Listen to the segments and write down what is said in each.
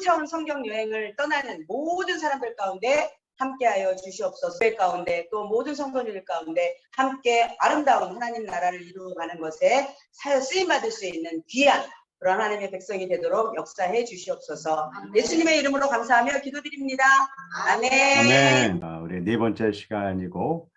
5차원 성경 여행을 떠나는 모든 사람들 가운데 함께하여 주시옵소서. 그 가운데 또 모든 성도들 가운데 함께 아름다운 하나님 나라를 이루어가는 것에 사여 쓰임 받을 수 있는 귀한 그런 하나님의 백성이 되도록 역사해 주시옵소서. 예수님의 이름으로 감사하며 기도드립니다. 아멘. 아멘. 아, 우리 네 번째 시간이고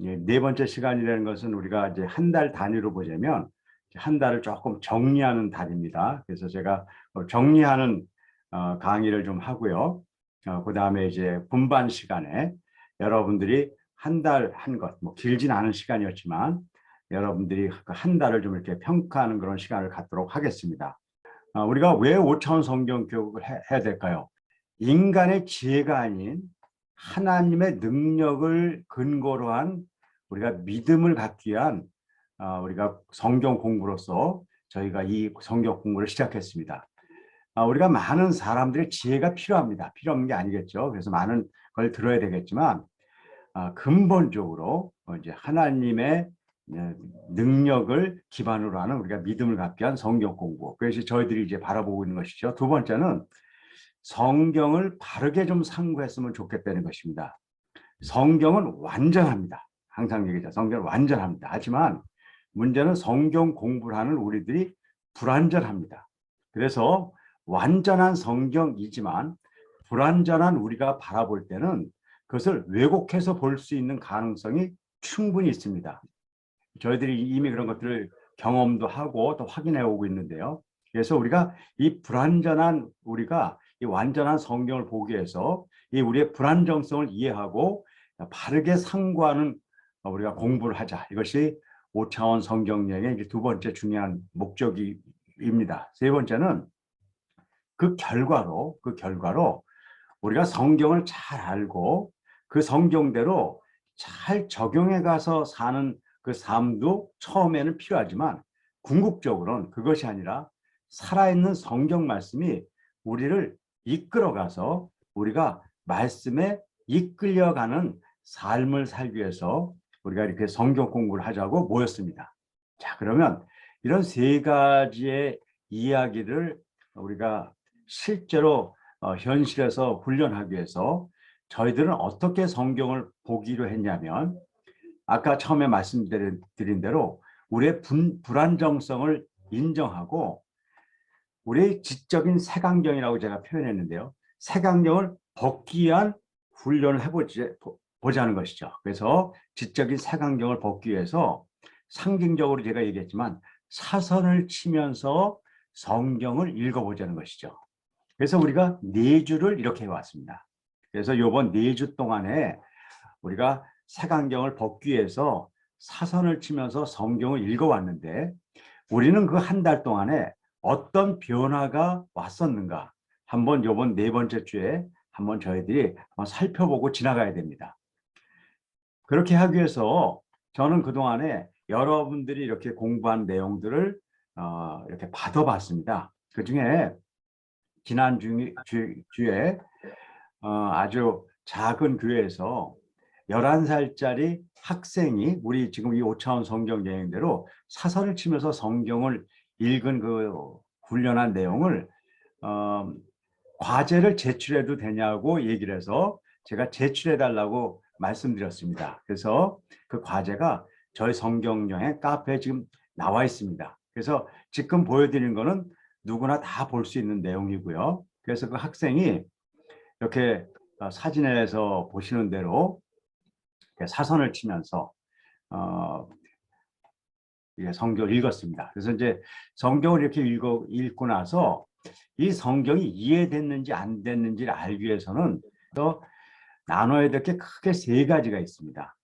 예, 네 번째 시간이라는 것은 우리가 이제 한 달 단위로 보자면 한 달을 조금 정리하는 달입니다. 그래서 제가 뭐 정리하는 어, 강의를 좀 하고요. 어, 그 다음에 이제 분반 시간에 여러분들이 한 달 한 것, 뭐 길진 않은 시간이었지만 여러분들이 그한 달을 좀 이렇게 평가하는 그런 시간을 갖도록 하겠습니다. 어, 우리가 왜 5차원 성경 교육을 해, 해야 될까요? 인간의 지혜가 아닌 하나님의 능력을 근거로 한 우리가 믿음을 갖기 위한 어, 우리가 성경 공부로서 저희가 이 성경 공부를 시작했습니다. 아, 우리가 많은 사람들의 지혜가 필요합니다. 필요 없는 게 아니겠죠. 그래서 많은 걸 들어야 되겠지만 아, 근본적으로 어, 이제 하나님의 예, 능력을 기반으로 하는 우리가 믿음을 갖게 한 성경 공부. 그래서 저희들이 이제 바라보고 있는 것이죠. 두 번째는 성경을 바르게 좀 상고했으면 좋겠다는 것입니다. 성경은 완전합니다. 항상 얘기죠. 성경은 완전합니다. 하지만 문제는 성경 공부를 하는 우리들이 불완전합니다. 그래서 완전한 성경이지만 불완전한 우리가 바라볼 때는 그것을 왜곡해서 볼 수 있는 가능성이 충분히 있습니다. 저희들이 이미 그런 것들을 경험도 하고 또 확인해 오고 있는데요. 그래서 우리가 이 불완전한 우리가 이 완전한 성경을 보기 위해서 이 우리의 불안정성을 이해하고 바르게 상고하는 우리가 공부를 하자. 이것이 5차원 성경 여행의 이제 두 번째 중요한 목적입니다. 세 번째는 그 결과로 그 결과로 우리가 성경을 잘 알고 그 성경대로 잘 적용해 가서 사는 그 삶도 처음에는 필요하지만 궁극적으로는 그것이 아니라 살아있는 성경 말씀이 우리를 이끌어가서 우리가 말씀에 이끌려가는 삶을 살기 위해서 우리가 이렇게 성경 공부를 하자고 모였습니다. 자, 그러면 이런 세 가지의 이야기를 우리가 실제로 어, 현실에서 훈련하기 위해서 저희들은 어떻게 성경을 보기로 했냐면 아까 처음에 말씀드린 대로 우리의 분, 불안정성을 인정하고 우리의 지적인 색안경이라고 제가 표현했는데요. 색안경을 벗기 위한 훈련을 해보지 보자는 것이죠. 그래서 지적인 색안경을 벗기 위해서 상징적으로 제가 얘기했지만 사선을 치면서 성경을 읽어보자는 것이죠. 그래서 우리가 네 주를 이렇게 해왔습니다. 그래서 이번 네 주 동안에 우리가 색안경을 벗기 위해서 사선을 치면서 성경을 읽어왔는데 우리는 그 한 달 동안에 어떤 변화가 왔었는가 한번 요번 네 번째 주에 한번 저희들이 한번 살펴보고 지나가야 됩니다. 그렇게 하기 위해서 저는 그동안에 여러분들이 이렇게 공부한 내용들을 어, 이렇게 받아봤습니다. 그 중에 지난 주, 주, 주에 어, 아주 작은 교회에서 11살짜리 학생이 우리 지금 이 5차원 성경 여행대로 사선을 치면서 성경을 읽은 그 훈련한 내용을 어, 과제를 제출해도 되냐고 얘기를 해서 제가 제출해 달라고 말씀드렸습니다. 그래서 그 과제가 저희 성경 여행 카페에 지금 나와 있습니다. 그래서 지금 보여드리는 거는 누구나 다 볼 수 있는 내용이고요. 그래서 그 학생이 이렇게 어, 사진에서 보시는 대로 사선을 치면서 어, 성경을 읽었습니다. 그래서 이제 성경을 이렇게 읽어, 읽고 나서 이 성경이 이해됐는지 안 됐는지를 알기 위해서는 또 나눠야 될 게 크게 세 가지가 있습니다.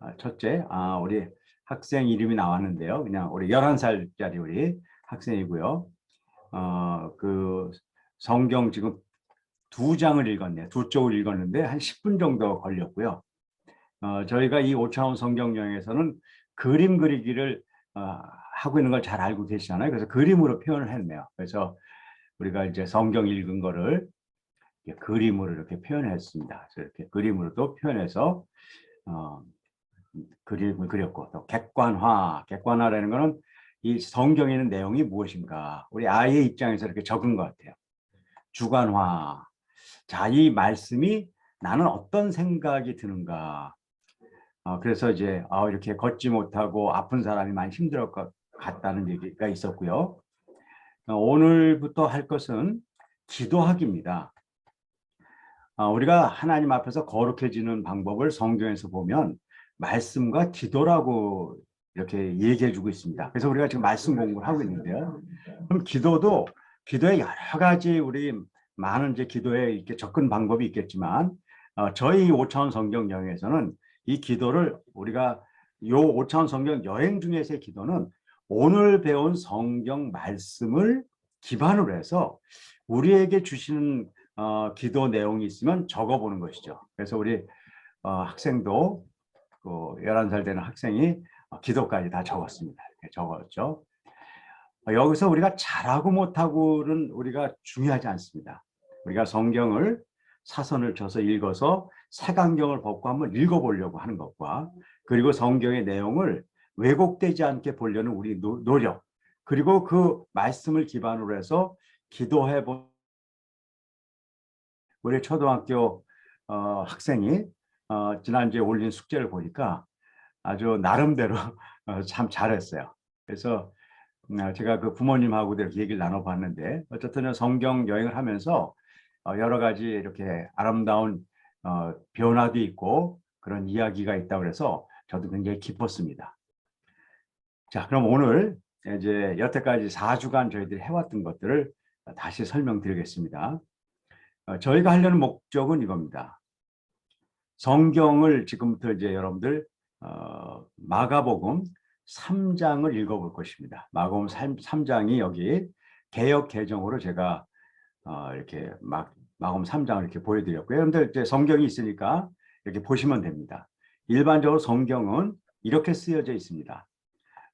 아, 첫째, 아, 우리 학생 이름이 나왔는데요. 그냥 우리 11살짜리 우리 학생이고요. 어, 그 성경 지금 두 장을 읽었네요. 두 쪽을 읽었는데 한 10분 정도 걸렸고요. 어, 저희가 이 5차원 성경 여행에서는 그림 그리기를 어, 하고 있는 걸 잘 알고 계시잖아요. 그래서 그림으로 표현을 했네요. 그래서 우리가 이제 성경 읽은 거를 이렇게 그림으로 이렇게 표현했습니다. 이렇게 그림으로도 표현해서 어, 그림을 그렸고 또 객관화, 객관화라는 거는 이 성경에 있는 내용이 무엇인가 우리 아이의 입장에서 이렇게 적은 것 같아요. 주관화. 자, 이 말씀이 나는 어떤 생각이 드는가. 어, 그래서 이제 아, 이렇게 걷지 못하고 아픈 사람이 많이 힘들어 것 같다는 얘기가 있었고요. 어, 오늘부터 할 것은 기도하기입니다. 어, 우리가 하나님 앞에서 거룩해지는 방법을 성경에서 보면 말씀과 기도라고 이렇게 얘기해 주고 있습니다. 그래서 우리가 지금 말씀 공부를 하고 있는데요. 그럼 기도도 기도에 여러 가지 우리 많은 이제 기도에 이렇게 접근 방법이 있겠지만 어, 저희 5차원 성경 여행에서는 이 기도를 우리가 요 5차원 성경 여행 중에서의 기도는 오늘 배운 성경 말씀을 기반으로 해서 우리에게 주시는 어, 기도 내용이 있으면 적어보는 것이죠. 그래서 우리 어, 학생도 그 11살 되는 학생이 어, 기도까지 다 적었습니다. 적었죠. 어, 여기서 우리가 잘하고 못하고는 우리가 중요하지 않습니다. 우리가 성경을 사선을 쳐서 읽어서 색안경을 벗고 한번 읽어보려고 하는 것과 그리고 성경의 내용을 왜곡되지 않게 보려는 우리 노, 노력 그리고 그 말씀을 기반으로 해서 기도해 본 우리 초등학교 어, 학생이 어, 지난주에 올린 숙제를 보니까 아주 나름대로 어, 참 잘했어요. 그래서 음, 제가 그 부모님하고도 이렇게 얘기를 나눠봤는데 어쨌든 성경 여행을 하면서 어, 여러 가지 이렇게 아름다운 어, 변화도 있고 그런 이야기가 있다고 해서 저도 굉장히 기뻤습니다. 자, 그럼 오늘 이제 여태까지 4주간 저희들이 해왔던 것들을 다시 설명드리겠습니다. 어, 저희가 하려는 목적은 이겁니다. 성경을 지금부터 이제 여러분들 어, 마가복음 3장을 읽어볼 것입니다. 마가복음 3, 장이 여기 개역 개정으로 제가 어, 이렇게 막 마가복음 3장을 이렇게 보여드렸고요. 여러분들 이제 성경이 있으니까 이렇게 보시면 됩니다. 일반적으로 성경은 이렇게 쓰여져 있습니다.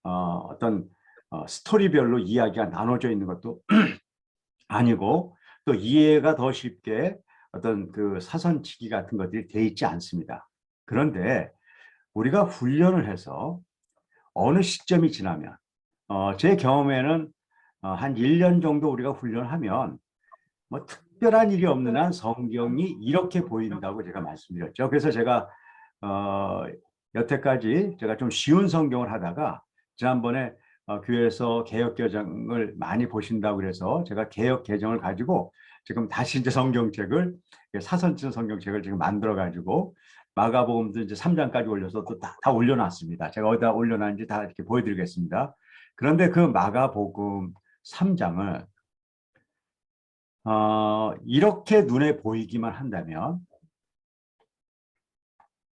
어, 어떤 어, 스토리별로 이야기가 나눠져 있는 것도 아니고 또 이해가 더 쉽게 어떤 그 사선치기 같은 것들이 돼 있지 않습니다. 그런데 우리가 훈련을 해서 어느 시점이 지나면 어, 제 경험에는 어, 한 1년 정도 우리가 훈련하면 뭐 특별한 일이 없는 한 성경이 이렇게 보인다고 제가 말씀드렸죠. 그래서 제가 어, 여태까지 제가 좀 쉬운 성경을 하다가 지난번에 어, 교회에서 개혁 개정을 많이 보신다고 그래서 제가 개혁 개정을 가지고 지금 다시 이제 성경책을 사선친 성경책을 지금 만들어 가지고 마가복음도 이제 3장까지 올려서 또 다 다 올려놨습니다. 제가 어디다 올려놨는지 다 이렇게 보여드리겠습니다. 그런데 그 마가복음 3장을 어, 이렇게 눈에 보이기만 한다면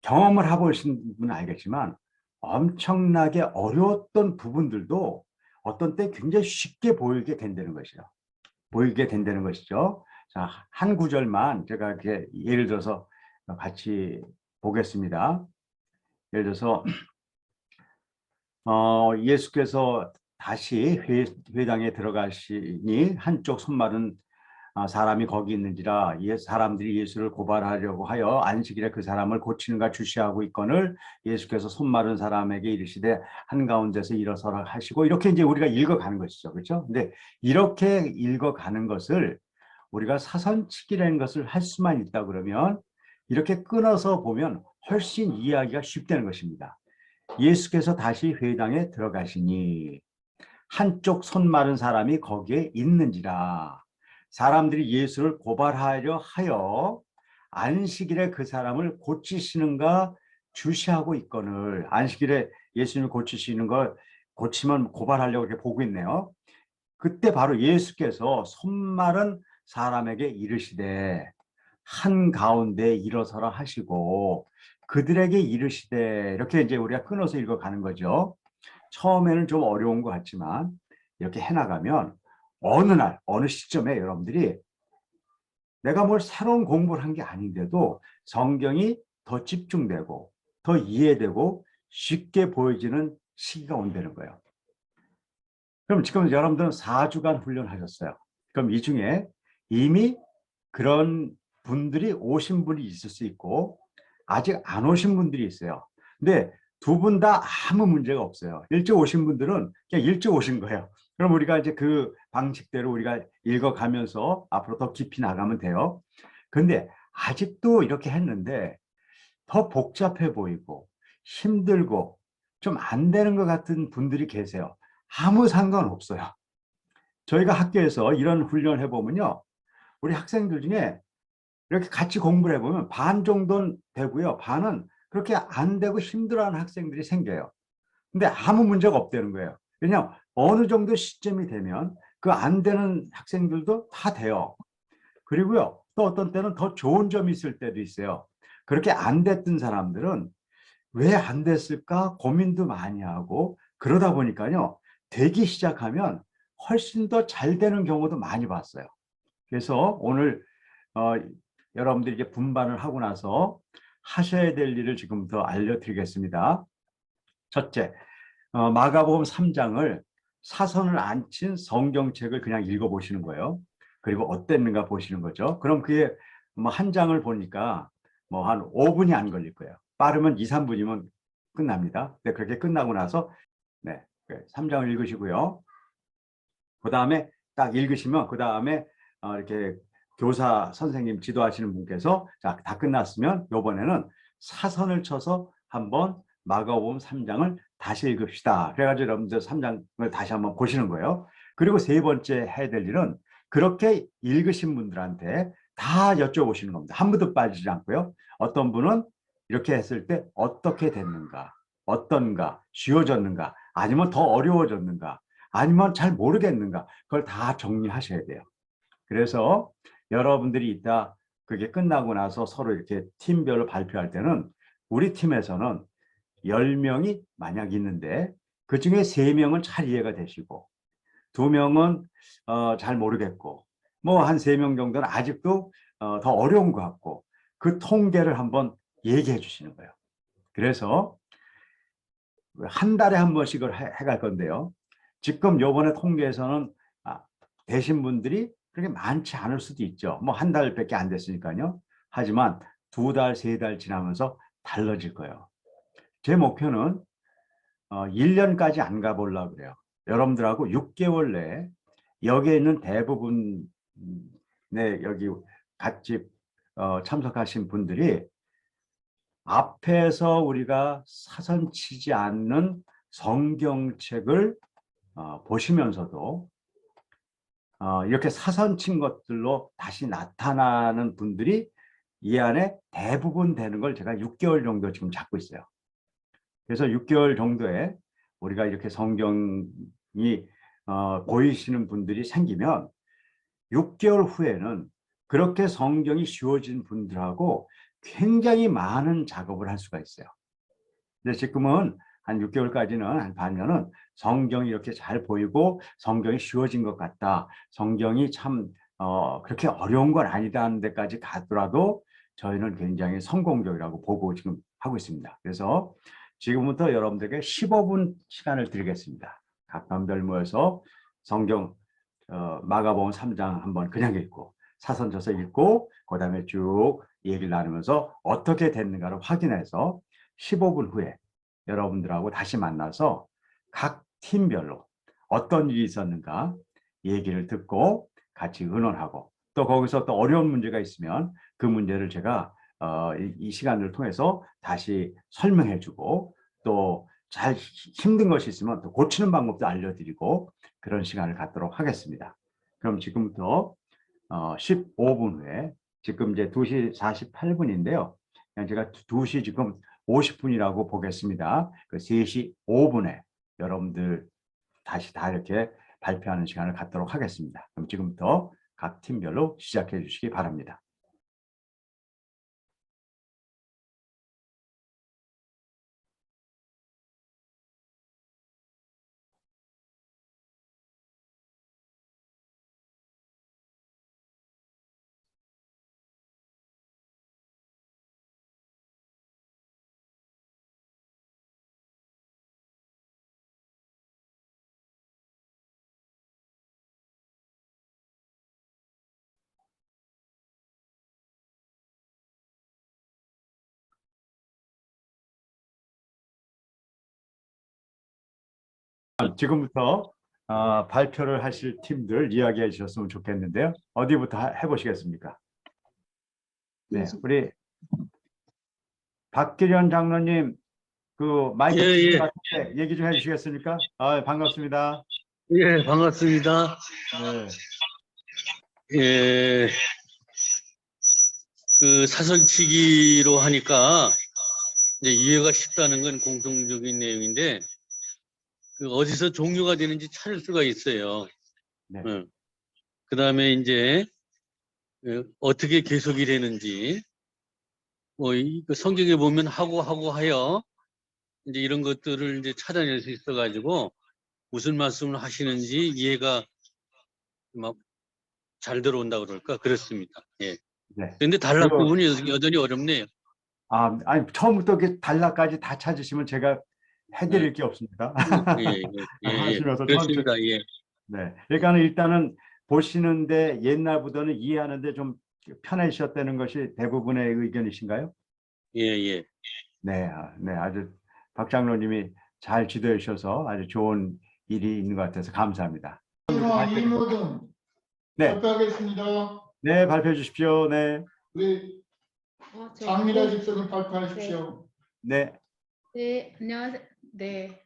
경험을 해보신 분은 알겠지만 엄청나게 어려웠던 부분들도 어떤 때 굉장히 쉽게 보이게 된다는 것이죠. 보이게 된다는 것이죠. 자, 한 구절만 제가 이렇게 예를 들어서 같이 보겠습니다. 예를 들어서 어, 예수께서 다시 회, 회당에 들어가시니 한쪽 손말은 아, 사람이 거기 있는지라 사람들이 예수를 고발하려고 하여 안식일에 그 사람을 고치는가 주시하고 있거늘 예수께서 손마른 사람에게 이르시되 한가운데서 일어서라 하시고 이렇게 이제 우리가 읽어가는 것이죠. 그렇죠? 근데 이렇게 읽어가는 것을 우리가 사선치기라는 것을 할 수만 있다 그러면 이렇게 끊어서 보면 훨씬 이해하기가 쉽다는 것입니다. 예수께서 다시 회당에 들어가시니 한쪽 손 마른 사람이 거기에 있는지라 사람들이 예수를 고발하려 하여 안식일에 그 사람을 고치시는가 주시하고 있거늘 안식일에 예수님을 고치시는 걸 고치면 고발하려고 이렇게 보고 있네요. 그때 바로 예수께서 손 마른 사람에게 이르시되 한 가운데 일어서라 하시고 그들에게 이르시되 이렇게 이제 우리가 끊어서 읽어가는 거죠. 처음에는 좀 어려운 것 같지만 이렇게 해나가면 어느 날 어느 시점에 여러분들이 내가 뭘 새로운 공부를 한 게 아닌데도 성경이 더 집중되고 더 이해되고 쉽게 보여지는 시기가 온다는 거예요. 그럼 지금 여러분들은 4주간 훈련하셨어요. 그럼 이 중에 이미 그런 분들이 오신 분이 있을 수 있고 아직 안 오신 분들이 있어요. 근데 두 분 다 아무 문제가 없어요. 일찍 오신 분들은 그냥 일찍 오신 거예요. 그럼 우리가 이제 그 방식대로 우리가 읽어가면서 앞으로 더 깊이 나가면 돼요. 근데 아직도 이렇게 했는데 더 복잡해 보이고 힘들고 좀 안 되는 것 같은 분들이 계세요. 아무 상관없어요. 저희가 학교에서 이런 훈련을 해보면요. 우리 학생들 중에 이렇게 같이 공부를 해보면 반 정도는 되고요. 반은 그렇게 안 되고 힘들어하는 학생들이 생겨요. 근데 아무 문제가 없다는 거예요. 왜냐하면 어느 정도 시점이 되면 그 안 되는 학생들도 다 돼요. 그리고요. 또 어떤 때는 더 좋은 점이 있을 때도 있어요. 그렇게 안 됐던 사람들은 왜 안 됐을까 고민도 많이 하고 그러다 보니까요. 되기 시작하면 훨씬 더 잘 되는 경우도 많이 봤어요. 그래서 오늘 어, 여러분들이 이제 분반을 하고 나서 하셔야 될 일을 지금부터 알려드리겠습니다. 첫째, 어, 마가복음 3장을 사선을 안 친 성경책을 그냥 읽어보시는 거예요. 그리고 어땠는가 보시는 거죠. 그럼 그게 뭐 한 장을 보니까 뭐 한 5분이 안 걸릴 거예요. 빠르면 2, 3분이면 끝납니다. 네, 그렇게 끝나고 나서 네, 3장을 읽으시고요. 그 다음에 딱 읽으시면 그 다음에 어, 이렇게 교사 선생님 지도하시는 분께서 자, 다 끝났으면 요번에는 사선을 쳐서 한번 마가복음 3장을 다시 읽읍시다. 그래가지고 여러분들 3장을 다시 한번 보시는 거예요. 그리고 세 번째 해야 될 일은 그렇게 읽으신 분들한테 다 여쭤보시는 겁니다. 한 분도 빠지지 않고요. 어떤 분은 이렇게 했을 때 어떻게 됐는가, 어떤가, 쉬워졌는가, 아니면 더 어려워졌는가, 아니면 잘 모르겠는가, 그걸 다 정리하셔야 돼요. 그래서 여러분들이 이따 그게 끝나고 나서 서로 이렇게 팀별로 발표할 때는 우리 팀에서는 10명이 만약 있는데 그 중에 3명은 잘 이해가 되시고 2명은 어, 잘 모르겠고 뭐 한 3명 정도는 아직도 어, 더 어려운 것 같고 그 통계를 한번 얘기해 주시는 거예요. 그래서 한 달에 한 번씩을 해, 해갈 건데요. 지금 요번에 통계에서는 아, 되신 분들이 그렇게 많지 않을 수도 있죠. 뭐 한 달밖에 안 됐으니까요. 하지만 두 달, 세 달 지나면서 달라질 거예요. 제 목표는 어, 1년까지 안 가보려고 그래요. 여러분들하고 6개월 내에 여기에 있는 대부분 네 여기 같이 어, 참석하신 분들이 앞에서 우리가 사선 치지 않는 성경책을 어, 보시면서도 어, 이렇게 사선 친 것들로 다시 나타나는 분들이 이 안에 대부분 되는 걸 제가 6개월 정도 지금 잡고 있어요. 그래서 6개월 정도에 우리가 이렇게 성경이 어, 보이시는 분들이 생기면 6개월 후에는 그렇게 성경이 쉬워진 분들하고 굉장히 많은 작업을 할 수가 있어요. 근데 지금은 한 6개월까지는 한 반년은 성경이 이렇게 잘 보이고 성경이 쉬워진 것 같다. 성경이 참 어, 그렇게 어려운 건 아니다 하는 데까지 가더라도 저희는 굉장히 성공적이라고 보고 지금 하고 있습니다. 그래서 지금부터 여러분들에게 15분 시간을 드리겠습니다. 각 반별 모여서 성경 어, 마가복음 3장 한번 그냥 읽고 사선 쳐서 읽고 그 다음에 쭉 얘기를 나누면서 어떻게 됐는가를 확인해서 15분 후에 여러분들하고 다시 만나서 각 팀별로 어떤 일이 있었는가 얘기를 듣고 같이 의논하고 또 거기서 또 어려운 문제가 있으면 그 문제를 제가 어, 이, 이 시간을 통해서 다시 설명해 주고 또 잘 힘든 것이 있으면 또 고치는 방법도 알려드리고 그런 시간을 갖도록 하겠습니다. 그럼 지금부터 어, 15분 후에 지금 이제 2시 48분인데요. 그냥 제가 2시 지금 50분이라고 보겠습니다. 그 3시 5분에 여러분들 다시 다 이렇게 발표하는 시간을 갖도록 하겠습니다. 그럼 지금부터 각 팀별로 시작해 주시기 바랍니다. 지금부터 어, 발표를 하실 팀들 이야기해 주셨으면 좋겠는데요. 어디부터 하- 해보시겠습니까? 네, 우리 박기련 장로님 그 마이크 예, 예. 얘기 좀 해주시겠습니까? 아, 반갑습니다. 예, 반갑습니다. 네, 예, 그 사설치기로 하니까 이제 이해가 쉽다는 건 공통적인 내용인데 그 어디서 종료가 되는지 찾을 수가 있어요. 네. 그 다음에 이제 어, 어떻게 계속이 되는지 뭐 이- 그 성경에 보면 하고 하고 하여 이제 이런 것들을 이제 찾아낼 수 있어 가지고 무슨 말씀을 하시는지 이해가 막 잘 들어온다 그럴까 그렇습니다. 예. 네. 근데 단락 부분이 여- 여전히 어렵네요. 아, 아니 처음부터 이렇게 단락까지 다 찾으시면 제가 해드릴 게 없습니다. 예, 예, 예, 예. 하시면서 그렇습니다. 예. 네. 그러니까는 일단은 보시는데 옛날보다는 이해하는데 좀 편해지셨다는 것이 대부분의 의견이신가요? 예, 예. 네, 아, 네, 아주 박 장로님이 잘 지도해 주셔서 아주 좋은 일이 있는 것 같아서 감사합니다. 이마 이모등 네. 발표하겠습니다. 네, 발표해 주십시오. 네, 우리 어, 저- 장미라 집사님 발표하십시오. 네, 네, 안녕하세요. 네.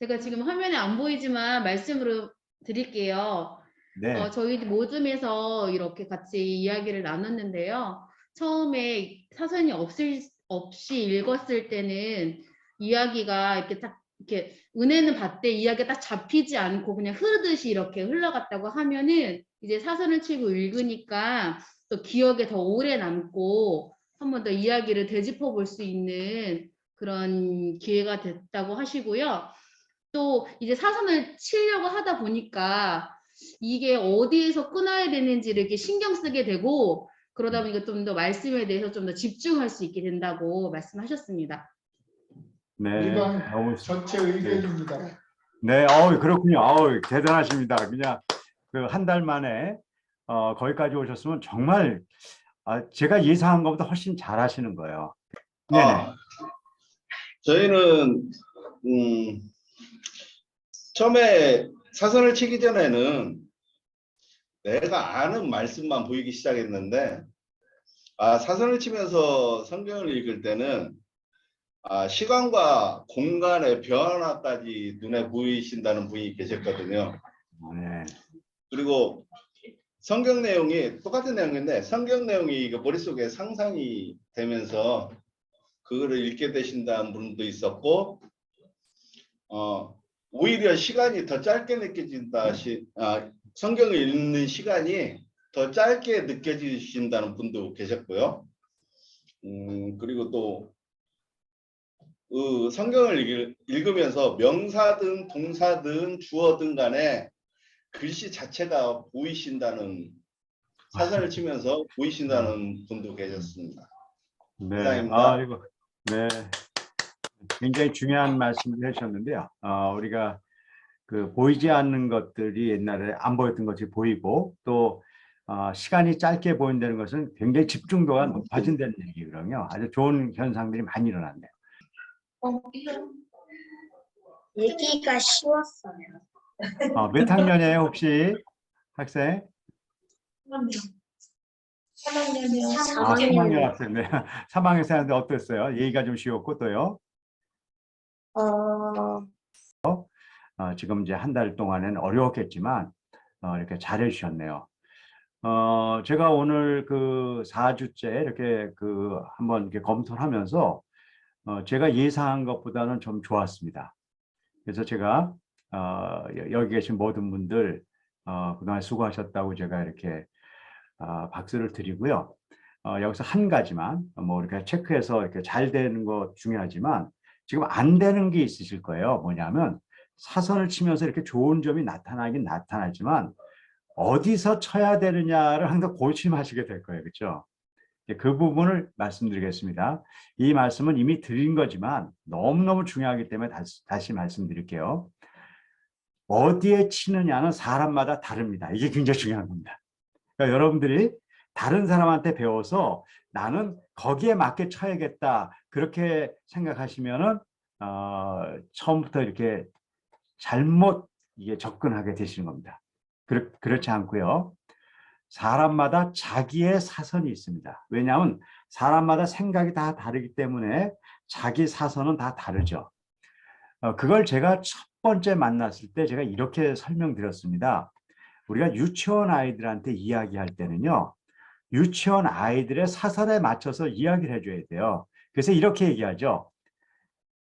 제가 지금 화면에 안 보이지만 말씀으로 드릴게요. 네, 어, 저희 모즘에서 이렇게 같이 이야기를 나눴는데요. 처음에 사선이 없을, 없이 읽었을 때는 이야기가 이렇게 딱 이렇게 은혜는 받되 이야기가 딱 잡히지 않고 그냥 흐르듯이 이렇게 흘러갔다고 하면은 이제 사선을 치고 읽으니까 또 기억에 더 오래 남고 한 번 더 이야기를 되짚어 볼 수 있는 그런 기회가 됐다고 하시고요. 또 이제 사선을 치려고 하다 보니까 이게 어디에서 끊어야 되는지를 이렇게 신경 쓰게 되고 그러다 보니까 좀 더 말씀에 대해서 좀 더 집중할 수 있게 된다고 말씀하셨습니다. 네, 일반 너무 전체 의견입니다. 네, 어우 그렇군요. 어우 대단하십니다. 그냥 그 한 달 만에 어, 거기까지 오셨으면 정말 아, 제가 예상한 것보다 훨씬 잘하시는 거예요. 네네. 아, 저희는 음, 처음에 사선을 치기 전에는 내가 아는 말씀만 보이기 시작했는데 아, 사선을 치면서 성경을 읽을 때는 아, 시간과 공간의 변화까지 눈에 보이신다는 분이 계셨거든요. 네. 그리고 성경 내용이 똑같은 내용인데 성경 내용이 머릿속에 상상이 되면서 그거를 읽게 되신다는 분도 있었고 어 오히려 시간이 더 짧게 느껴진다 시 아, 성경을 읽는 시간이 더 짧게 느껴지신다는 분도 계셨고요. 음 그리고 또그 성경을 읽, 읽으면서 명사든 동사든 주어든 간에 글씨 자체가 보이신다는 사선을 치면서 보이신다는 분도 계셨습니다. 네. 아, 이거 네. 굉장히 중요한 말씀을 해주셨는데요. 어, 우리가 그 보이지 않는 것들이 옛날에 안 보였던 것이 보이고 또 어, 시간이 짧게 보인다는 것은 굉장히 집중도가 높아진다는 얘기거든요. 아주 좋은 현상들이 많이 일어났네요. 얘기가 쉬웠어요. 어, 몇 학년이에요, 혹시 학생? 3학년 이요. 아, 3학년 학생. 네. 3학년 학생인데 어땠어요? 얘기가 좀 쉬웠고 또요. 어, 어, 지금 이제 한 달 동안은 어려웠겠지만 어, 이렇게 잘해 주셨네요. 어, 제가 오늘 그 4주째 이렇게 그 한번 이렇게 검토를 하면서 어, 제가 예상한 것보다는 좀 좋았습니다. 그래서 제가 어, 여- 여기 계신 모든 분들 어, 그동안 수고하셨다고 제가 이렇게 어, 박수를 드리고요. 어, 여기서 한 가지만 뭐 이렇게 체크해서 이렇게 잘 되는 거 중요하지만 지금 안 되는 게 있으실 거예요. 뭐냐면 사선을 치면서 이렇게 좋은 점이 나타나긴 나타나지만 어디서 쳐야 되느냐를 항상 고심하시게 될 거예요. 그렇죠? 그 부분을 말씀드리겠습니다. 이 말씀은 이미 드린 거지만 너무너무 중요하기 때문에 다시, 다시 말씀드릴게요. 어디에 치느냐는 사람마다 다릅니다. 이게 굉장히 중요한 겁니다. 그러니까 여러분들이 다른 사람한테 배워서 나는 거기에 맞게 쳐야겠다. 그렇게 생각하시면은 어, 처음부터 이렇게 잘못 이게 접근하게 되시는 겁니다. 그렇, 그렇지 않고요. 사람마다 자기의 사선이 있습니다. 왜냐하면 사람마다 생각이 다 다르기 때문에 자기 사선은 다 다르죠. 어, 그걸 제가 첫 번째 만났을 때 제가 이렇게 설명드렸습니다. 우리가 유치원 아이들한테 이야기할 때는요. 유치원 아이들의 사선에 맞춰서 이야기를 해줘야 돼요. 그래서 이렇게 얘기하죠.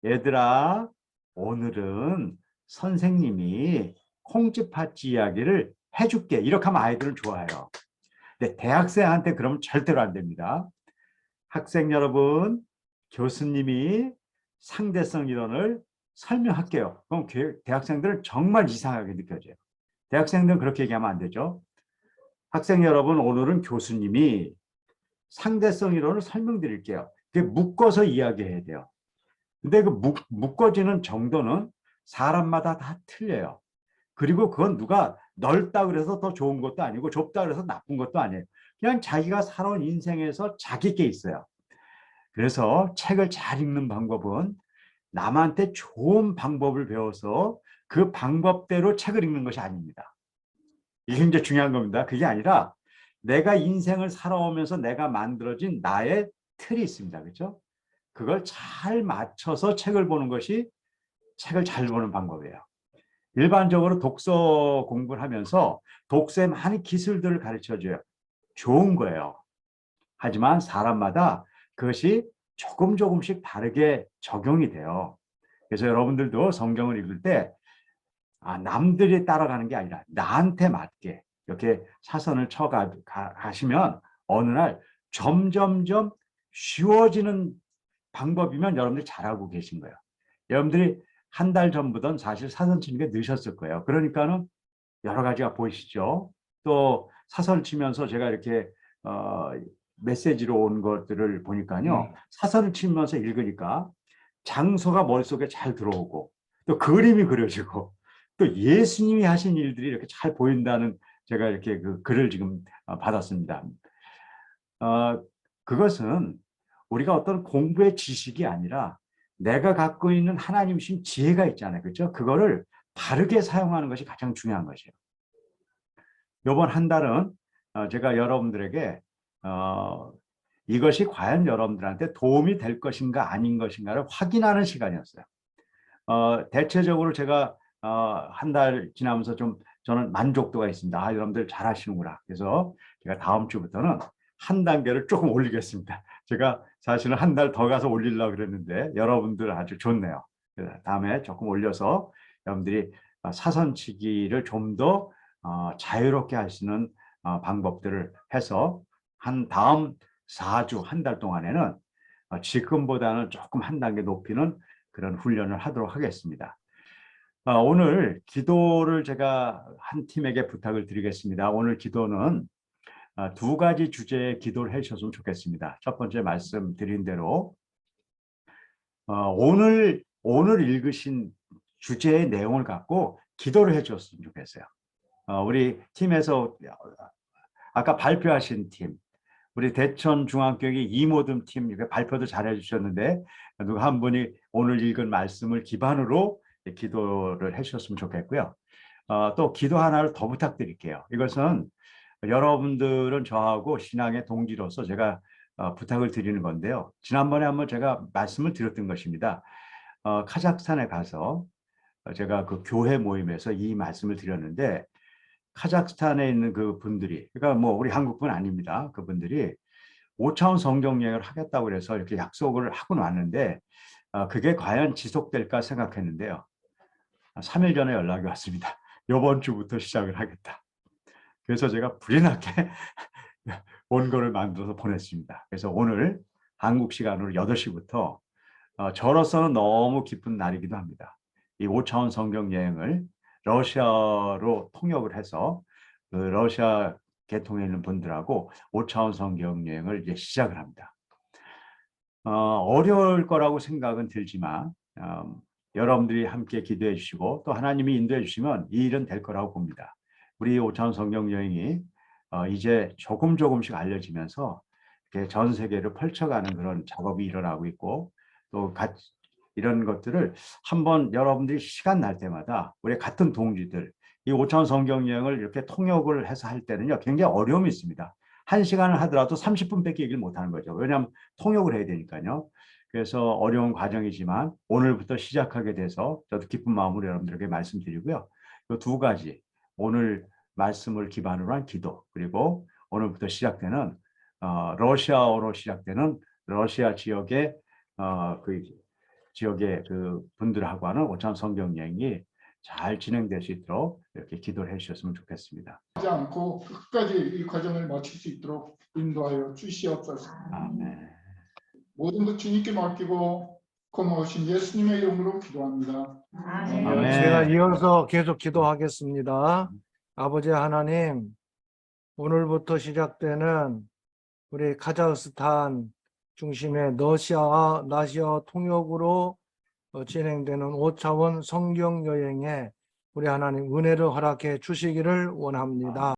얘들아, 오늘은 선생님이 콩쥐팥쥐 이야기를 해줄게. 이렇게 하면 아이들은 좋아해요. 근데 대학생한테 그러면 절대로 안 됩니다. 학생 여러분, 교수님이 상대성 이론을 설명할게요. 그럼 교- 대학생들은 정말 이상하게 느껴져요. 대학생들은 그렇게 얘기하면 안 되죠. 학생 여러분, 오늘은 교수님이 상대성 이론을 설명드릴게요. 그게 묶어서 이야기해야 돼요. 근데 그 묶, 묶어지는 정도는 사람마다 다 틀려요. 그리고 그건 누가 넓다 그래서 더 좋은 것도 아니고 좁다 그래서 나쁜 것도 아니에요. 그냥 자기가 살아온 인생에서 자기 게 있어요. 그래서 책을 잘 읽는 방법은 남한테 좋은 방법을 배워서 그 방법대로 책을 읽는 것이 아닙니다. 이게 이제 중요한 겁니다. 그게 아니라 내가 인생을 살아오면서 내가 만들어진 나의 틀이 있습니다. 그렇죠? 그걸 잘 맞춰서 책을 보는 것이 책을 잘 보는 방법이에요. 일반적으로 독서 공부를 하면서 독서의 많은 기술들을 가르쳐 줘요. 좋은 거예요. 하지만 사람마다 그것이 조금 조금씩 다르게 적용이 돼요. 그래서 여러분들도 성경을 읽을 때 아, 남들이 따라가는 게 아니라 나한테 맞게 이렇게 사선을 쳐 가, 가, 가시면 어느 날 점점점 쉬워지는 방법이면 여러분들이 잘하고 계신 거예요. 여러분들이 한 달 전부터는 사실 사선 치는 게 늦었을 거예요. 그러니까는 여러 가지가 보이시죠. 또 사선 치면서 제가 이렇게 어, 메시지로 온 것들을 보니까요. 사선을 치면서 읽으니까 장소가 머릿속에 잘 들어오고 또 그림이 그려지고 또 예수님이 하신 일들이 이렇게 잘 보인다는 제가 이렇게 그 글을 지금 어, 받았습니다. 어, 그것은 우리가 어떤 공부의 지식이 아니라 내가 갖고 있는 하나님 신 지혜가 있잖아요. 그렇죠? 그거를 바르게 사용하는 것이 가장 중요한 것이에요. 이번 한 달은 어, 제가 여러분들에게 어, 이것이 과연 여러분들한테 도움이 될 것인가 아닌 것인가를 확인하는 시간이었어요. 어, 대체적으로 제가 어, 한 달 지나면서 좀 저는 만족도가 있습니다. 아, 여러분들 잘 하시는구나. 그래서 제가 다음 주부터는 한 단계를 조금 올리겠습니다. 제가 사실은 한 달 더 가서 올리려고 그랬는데 여러분들 아주 좋네요. 다음에 조금 올려서 여러분들이 사선치기를 좀더 어, 자유롭게 하시는 어, 방법들을 해서 한 다음 4주 한 달 동안에는 어, 지금보다는 조금 한 단계 높이는 그런 훈련을 하도록 하겠습니다. 어, 오늘 기도를 제가 한 팀에게 부탁을 드리겠습니다. 오늘 기도는 어, 두 가지 주제의 기도를 해주셨으면 좋겠습니다. 첫 번째 말씀드린 대로 어, 오늘 오늘 읽으신 주제의 내용을 갖고 기도를 해주셨으면 좋겠어요. 어, 우리 팀에서 아까 발표하신 팀, 우리 대천 중앙교육의 이모듬 팀 발표도 잘 해 주셨는데 누가 한 분이 오늘 읽은 말씀을 기반으로 기도를 해주셨으면 좋겠고요. 어, 또 기도 하나를 더 부탁드릴게요. 이것은 여러분들은 저하고 신앙의 동지로서 제가 어, 부탁을 드리는 건데요. 지난번에 한번 제가 말씀을 드렸던 것입니다. 어, 카자흐스탄에 가서 제가 그 교회 모임에서 이 말씀을 드렸는데 카자흐스탄에 있는 그 분들이 그러니까 뭐 우리 한국분 아닙니다. 그분들이 5차원 성경 여행을 하겠다고 그래서 이렇게 약속을 하고 왔는데 어, 그게 과연 지속될까 생각했는데요. 3일 전에 연락이 왔습니다. 이번 주부터 시작을 하겠다. 그래서 제가 불이 나게 원고를 만들어서 보냈습니다. 그래서 오늘 한국 시간으로 8시부터 어, 저로서는 너무 기쁜 날이기도 합니다. 이 5차원 성경 여행을 러시아로 통역을 해서 그 러시아 계통에 있는 분들하고 5차원 성경 여행을 이제 시작을 합니다. 어, 어려울 거라고 생각은 들지만 어, 여러분들이 함께 기도해 주시고 또 하나님이 인도해 주시면 이 일은 될 거라고 봅니다. 우리 5차원 성경 여행이 어, 이제 조금 조금씩 알려지면서 전 세계를 펼쳐가는 그런 작업이 일어나고 있고 또같 이 이런 것들을 한번 여러분들이 시간 날 때마다 우리 같은 동지들 이 5천 성경 여행을 이렇게 통역을 해서 할 때는요 굉장히 어려움이 있습니다. 한 시간을 하더라도 30분밖에 얘기를 못 하는 거죠. 왜냐하면 통역을 해야 되니까요. 그래서 어려운 과정이지만 오늘부터 시작하게 돼서 저도 기쁜 마음으로 여러분들에게 말씀드리고요. 이 두 가지 오늘 말씀을 기반으로 한 기도 그리고 오늘부터 시작되는 어, 러시아어로 시작되는 러시아 지역의 어, 그 지역의 그 분들하고 하는 오찬 성경 여행이 잘 진행될 수 있도록 이렇게 기도를 해주셨으면 좋겠습니다. 하지 않고 끝까지 이 과정을 마칠 수 있도록 인도하여 주시옵소서. 아멘. 모든 것 주님께 맡기고 고마우신 예수님의 이름으로 기도합니다. 아멘. 제가 이어서 계속 기도하겠습니다. 아버지 하나님, 오늘부터 시작되는 우리 카자흐스탄 중심의 러시아, 라시아 통역으로 어, 진행되는 5차원 성경 여행에 우리 하나님 은혜를 허락해 주시기를 원합니다.